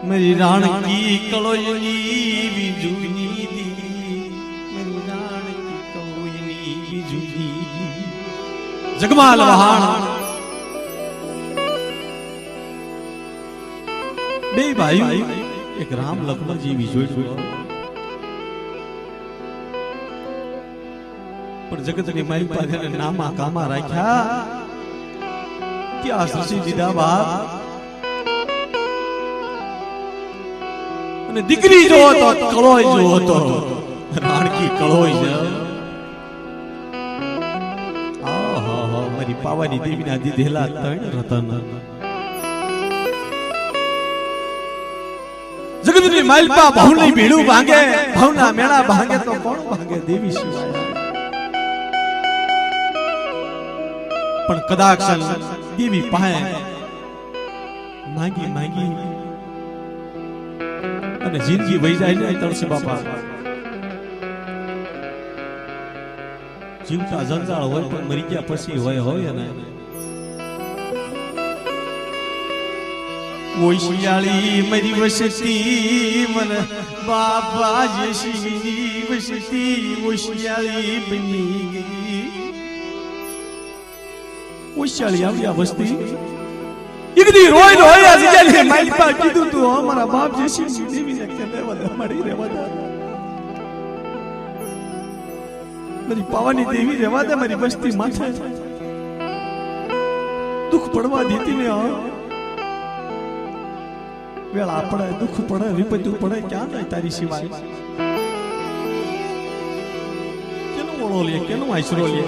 મારી રાણકી કળોયની બીજુની દી મારી રાણકી કળોયની બીજુની જગમાલ વહાણ બે ભાઈ એક રામ લક્ષ્મણજી વિજોય પણ જગતની માઈ પાસે નામા કામા રાખ્યા ત્યાં શશી દીધા બાપ અને દીકરી જો તો કળોય જો તો રાણકી કળોય છે. આહા મારી પાવાની દેવીના દીધેલા ત્રણ રતન. જગતની માલપા ભાવની ભીડું ભાંગે. ભાવના મેળા ભાંગે તો કોણ ભાંગે દેવી સિવાય પણ કદાચ દેવી પાસે માંગી માંગી અને જિંદગી વહી જાય ને તળસી બાપા. જીવતા જંજાળ હોય પણ મરી ગયા પછી હોય હોય ને ઓશિયાળી મરી વસતી, મન બાપા જશી વસતી, ઓશિયાળી બની ગઈ. આવ્યા વસ્તી. એકદી રોય રોય આજે મારી પાસે કીધું તું અમારા બાપ જશી મળી રહેવા દે. મારી પાવાની દેવી રહેવા દે મારી વસ્તી માથે. દુઃખ પડવા દીધી ને વેળા પડે દુઃખ પડે, વિપત્તિ પડે, ક્યાં જાય તારી સિવાય? કેનું ઓળો લે, કેનું આશરો લે?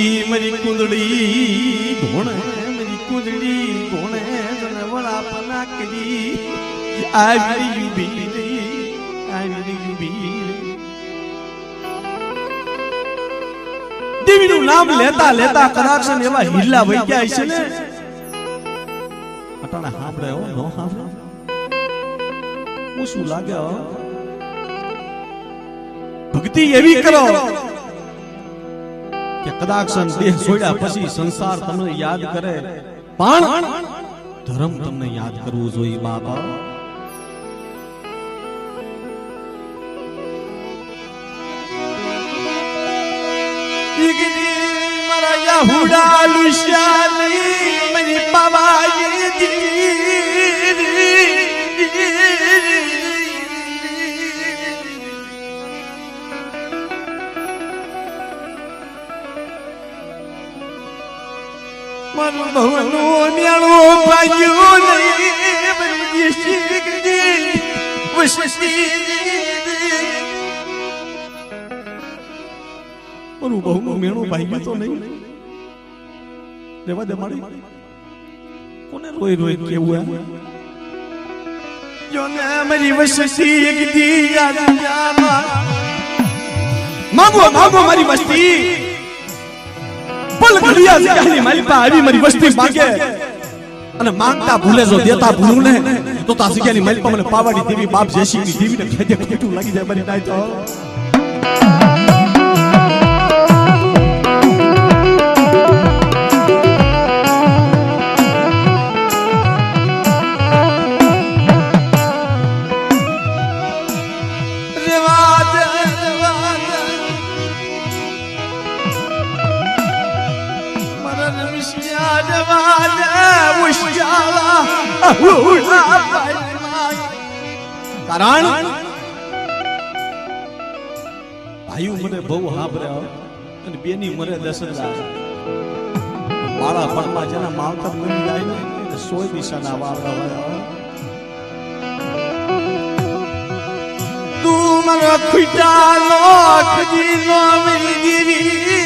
ઈ મારી કુંદડી ધોણે મારી કુંદડી ધોણે જને વળા પના કરી આવી યુબી આવી યુબી દેવીનું નામ લેતા લેતા કદાચ એવા હિલ્લા વહી ગયા છે ને અટાણે સાંભળે હો નો સાંભળે હું શું લાગે ભક્તિ એવી કરો કે કદાચ દેહ છોડ્યા પછી સંસાર તમને યાદ કરે પણ ધર્મ તમને યાદ કરવું જોઈએ બાપા. મારા યહુડા લુશાની મની પવાઈ મન ભવનું મેળું ભાગ્યું મારું તો નહીં. રેવા દે મારી. કોને રોઈ રોઈ કેવું હે જોને મારી વસતી એક દી યાદ માગો, માંગો મારી વસ્તી. આવી, મારી વસ્તી માંગે અને માંગતા ભૂલે જો દેતા ભૂલું ને તો તાસી જગ્યાની મારી મને પાવાડી દેવી, બાપ જેસી દેવીને ખેદે ખોટું લાગી જાય મારી નાય તો. કારણ? ભાઈ મને બહુ હાભર્યા અને બેની મરે દર્શન મારા ભણમાં જેના માવતર બની જાય ને સોય દિશાના વાવડા તું મારો ખુટાનો લો મેરી દેવી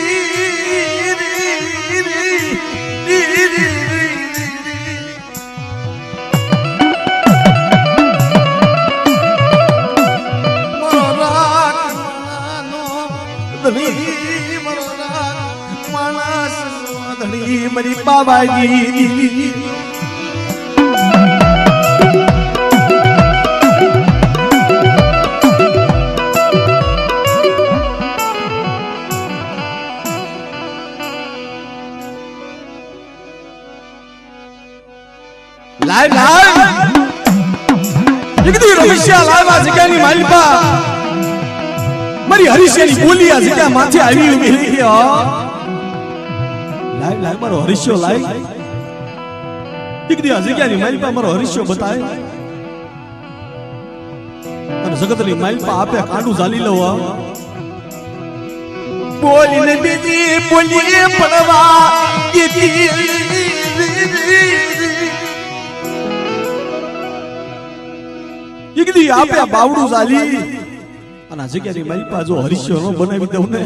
મારી બાબાજી લાય લાય એકદી લાવા જગ્યાની માલિપા. મારી હરીશિયાની બોલી આ જગ્યા માથે આવી ઊભી રહી હો લાય લાય મારો એક દી આ જગ્યાની પાસે મારો હરીશિયો બતાય. અને જગતની પા આપે કાંડું ઝાલી લો આ. બોલીને બીજી બોલીએ પડવા દીધી એકદી આપે બાવડું ઝાલી. અને આ જગ્યાની મારી પાછો હરીશ્યો નો બનાવી દઉં ને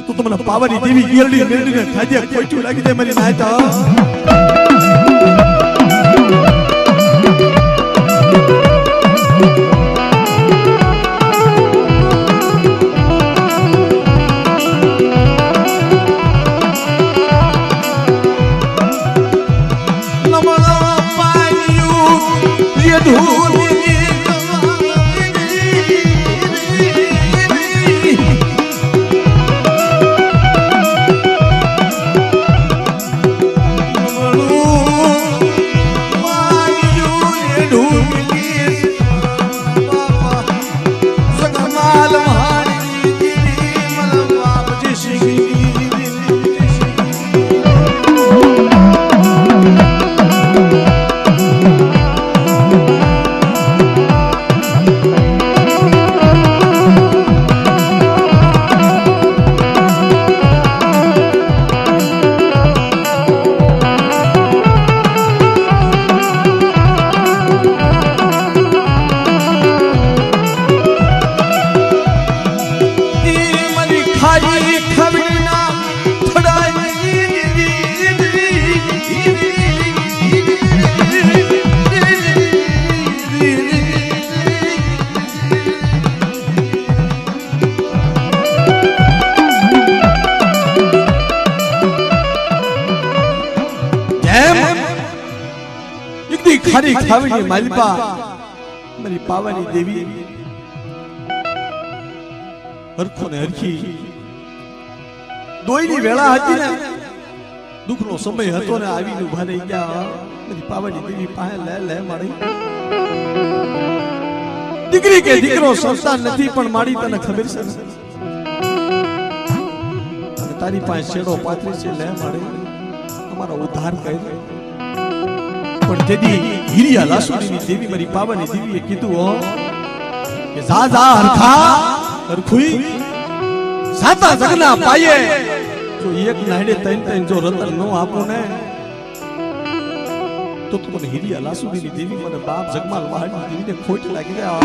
તો તમને પાવાની દેવી ગેરડી મેરડીને ખાજે ખોટું લાગી જાય મારી નાયતા નમઃ ખારી ખાવીની માલિપા મારી પાવાની દેવી. હરખો. ને હરખી દોઈની વેળા હતી ને દુઃખનો સમય હતો ને આવી ઊભા રહી ગયા. મારી પાવાની દેવી પાસે લે લે મારી. દીકરી કે દીકરો સંતાન નથી પણ મારી તને ખબર છે? તારી પાસે છેડો પાથરી છે લે મારી. અમારો ઉદ્ધાર કરે પણ તેથી હિરિયા લાસુડીની દેવી મારી પાવાની દેવીએ કીધું હો કે જા જા હરખા હરખુઈ સાતા જગના પાયે. જો એક નાડે તૈન તૈન જો રતન નો આપો ને, તો તો મને હિરિયા લાસુડીની દેવી મને બાપ જગમાલ વાહની દેવીને ખોટ લાગી જાય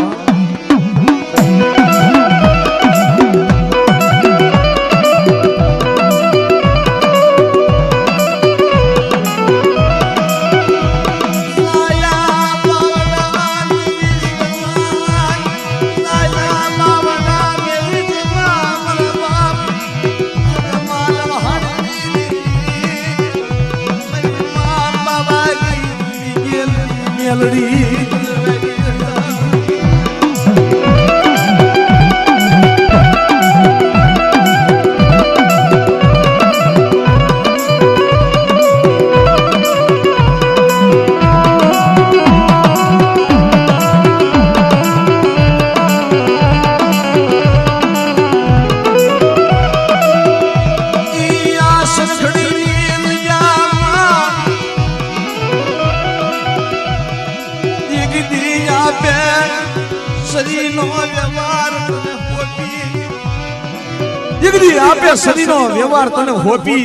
આપે સદીનો વ્યવહાર તને હોપી.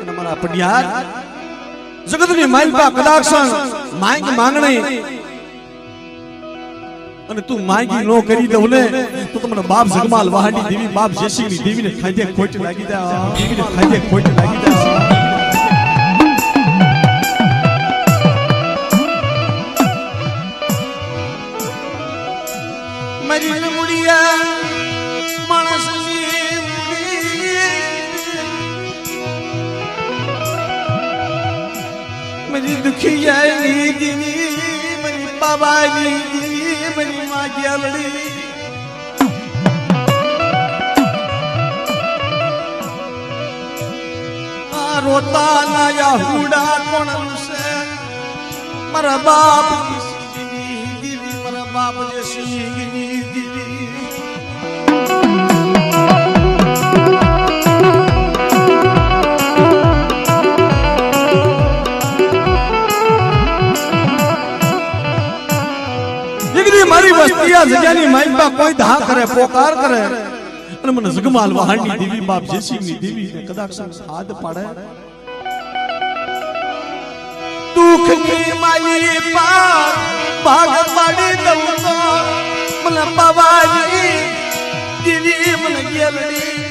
અને મારા પડિયાર. જગતની માલપા કદાક્ષણ માંગ માંગણી. અને તું માંગી નો કરી દઉં ને તો તમને બાપ જગમાલ વહાની દેવી બાપ જેસીની દેવીને ખાધે ખોટ લાગી જાય. દેવીને ખાધે ખોટ લાગી મરી દુખિયાની દીવી મરી બાબાની દીવી મરી માં ગેલડી રોતા ના યાહુડા કોણ છે મારા બાપ દીવી મારા બાપ દેવી આ જગ્યાની માઇકમાં કોઈ ધા કરે પોકાર કરે. અને મને જગમાલ વહાણની દેવી બાપ જેસીની દેવી ને કદાચ હાથ પાડે. દુઃખની માઈ પાર ભાગ પાડી દઉં તો મને પવાની દેવી મને ગેલડી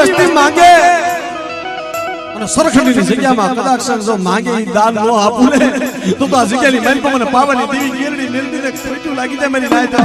વસ્તી માંગે. અને સરખડીની જગ્યામાં કદાચ જો માંગે એ દાન નો આપું ને તો તો આ જગ્યાની માઇકમાં મને પાવાની દેવી ગીરડી મેલદી ને લાગી જાય મારી નાય તો.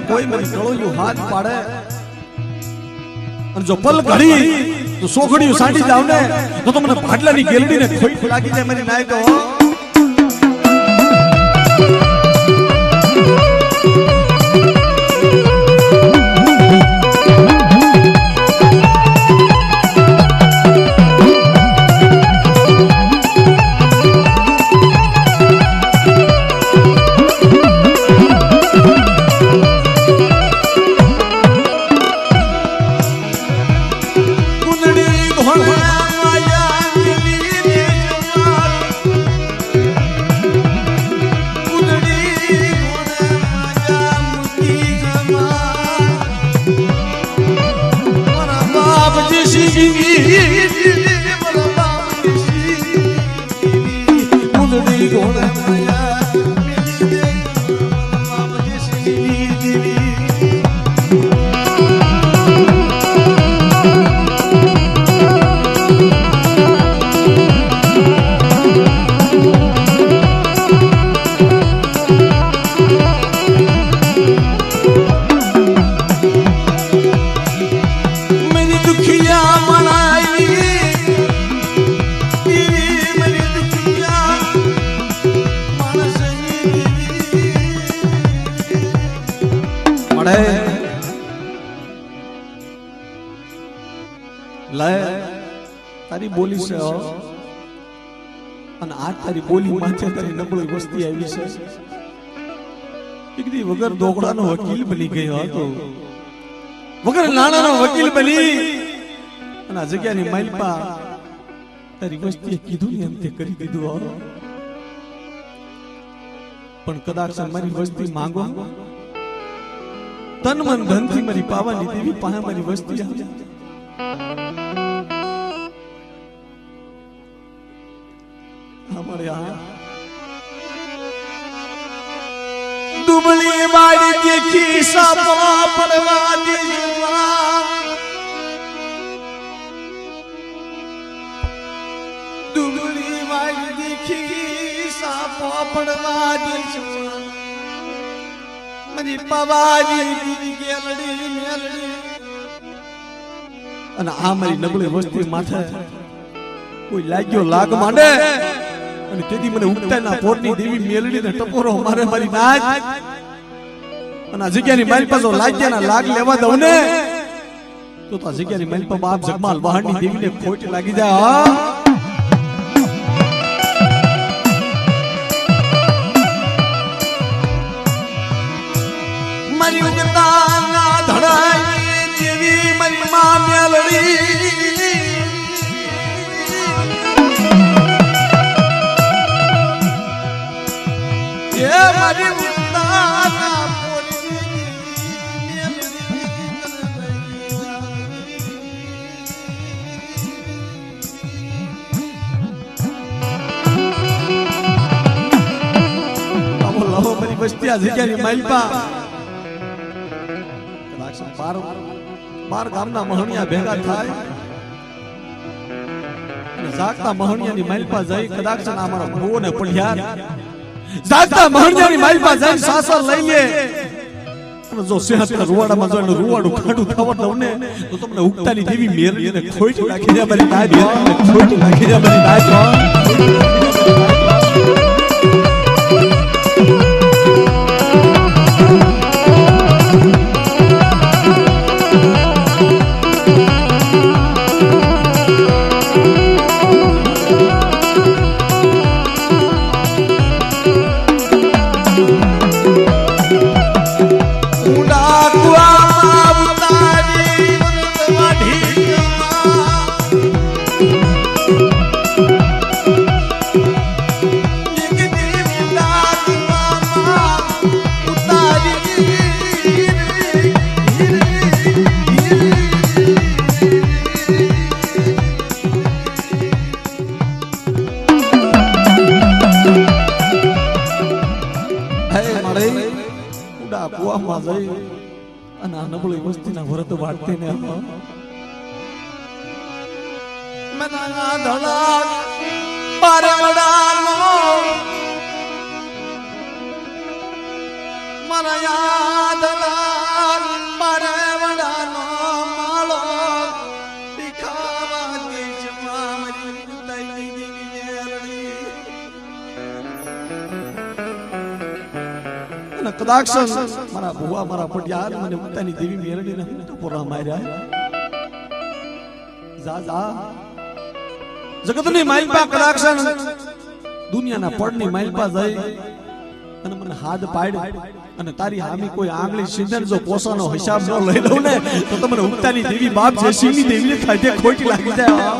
માઇકમાં કોઈ મારી કળોયું હાથ પાડે. અને જો પલ ઘડી તો સોખડીયું સાંડી જાવ ને તો તમને મને ભાટલાની ગેલડીને ખોઈ લાગી જાય મારી નાય બોલી છે અને આ તારી બોલી માથે તારી નબળી વસ્તી આવી છે. દીકરી વગર દોકડાનો વકીલ બની ગયો હતો. વગર નાણાનો વકીલ બની. અને આ જગ્યાની માલપા તારી વસ્તીએ કીધું ને એમ તે કરી દીધું હો. પણ કદાચ મારી વસ્તી માંગો. તન મન ધનથી મારી પાવાની દેવી પાસે મારી વસ્તી આવી. મળ્યા દુબળી વાળી દેખી સાપા પડવા દેવા દુબળી વાળી દેખી સાપા પડવા દેવા મારી પવાજી ગેલડી મેલડી. અને આ મારી નબળી વસ્તી માથે કોઈ લાગ્યો લાગ માંડે? અને તેથી મને ઉગતાના પોરની દેવી મેલડી ને ટપોરો મારે મારી નાચ અને આ જગ્યાની મારી પાસે લાગ્યાના લાગ લેવા દઉં ને. તો આ જગ્યાની મારી પાસે બાપ જગમાલ વાહણની દેવીને ખોટ લાગી જાય. હા આ જગ્યાની માલપા બાર બાર ગામના મહણિયા ભેગા થાય. અને જાગતા મહણિયાની માલપા જઈ કદાચ અમારા ભૂવો ને પઢિયાર. જાગતા મહણિયાની માલપા જઈ સાસર લઈ લે. જો સેહતના રૂવાડામાં જો એનું રૂવાડું ખાડું થવા દઉં ને તો તમને ઉગતાની દેવી મેરડી ને ખોઈટ નાખી દે મારી નાચ ખોઈટ નાખી દે મારી નાચ વસ્તીના વ્રત વાળતે ને મના ધડા પારવડાનો મારા કદાક્ષન મારા ભુવા, મારા પટિયાર મને ઉતાની દેવી મેરડીને હું તો પોરા માર્યા જા જા. જગતની માલપા કદાક્ષન દુનિયાના પડની માલપા જાય અને મને હાથ પાડ અને તારી હામી કોઈ આંગળી સિંધન જો પોસાનો હિસાબ ન લઈ લઉં ને તો તમને ઉગતાની દેવી બાપ છે સિંહની દેવીને ખાધે ખોટી લાગી જાય.